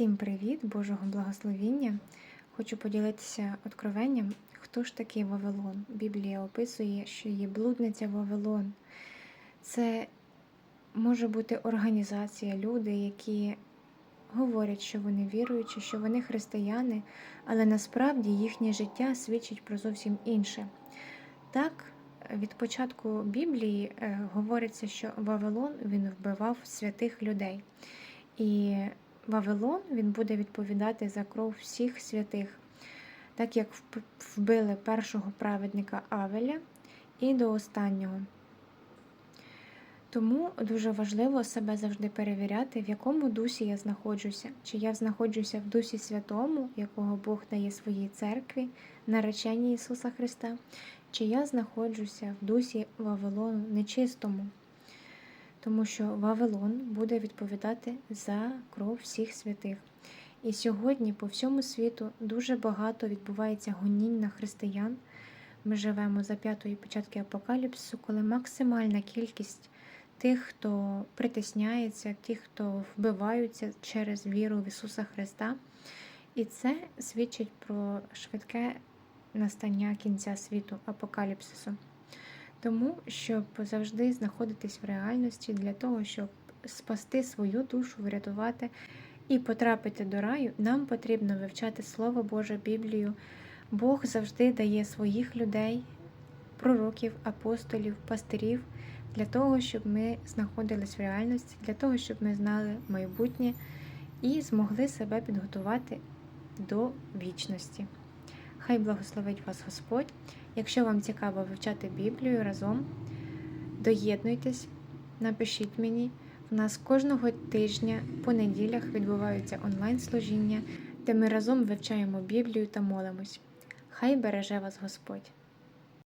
Всім привіт, Божого благословіння. Хочу поділитися откровенням, хто ж такий Вавилон. Біблія описує, що є блудниця Вавилон. Це може бути організація, люди, які говорять, що вони віруючі, що вони християни, але насправді їхнє життя свідчить про зовсім інше. Так, від початку Біблії е, говориться, що Вавилон він вбивав святих людей. І Вавилон він буде відповідати за кров всіх святих, так як вбили першого праведника Авеля і до останнього. Тому дуже важливо себе завжди перевіряти, в якому дусі я знаходжуся, чи я знаходжуся в дусі святому, якого Бог дає своїй церкві, нареченні Ісуса Христа, чи я знаходжуся в дусі Вавилону нечистому тому що Вавилон буде відповідати за кров всіх святих. І сьогодні по всьому світу дуже багато відбувається гонінь на християн. Ми живемо за п'ятої початки апокаліпсису, коли максимальна кількість тих, хто притисняється, тих, хто вбиваються через віру в Ісуса Христа. І це свідчить про швидке настання кінця світу, апокаліпсису. Тому, щоб завжди знаходитись в реальності для того, щоб спасти свою душу, врятувати і потрапити до раю, нам потрібно вивчати Слово Боже, Біблію. Бог завжди дає своїх людей, пророків, апостолів, пастирів для того, щоб ми знаходились в реальності, для того, щоб ми знали майбутнє і змогли себе підготувати до вічності. Хай благословить вас Господь. Якщо вам цікаво вивчати Біблію разом, доєднуйтесь, напишіть мені. У нас кожного тижня по неділях відбуваються онлайн-служіння, де ми разом вивчаємо Біблію та молимось. Хай береже вас Господь!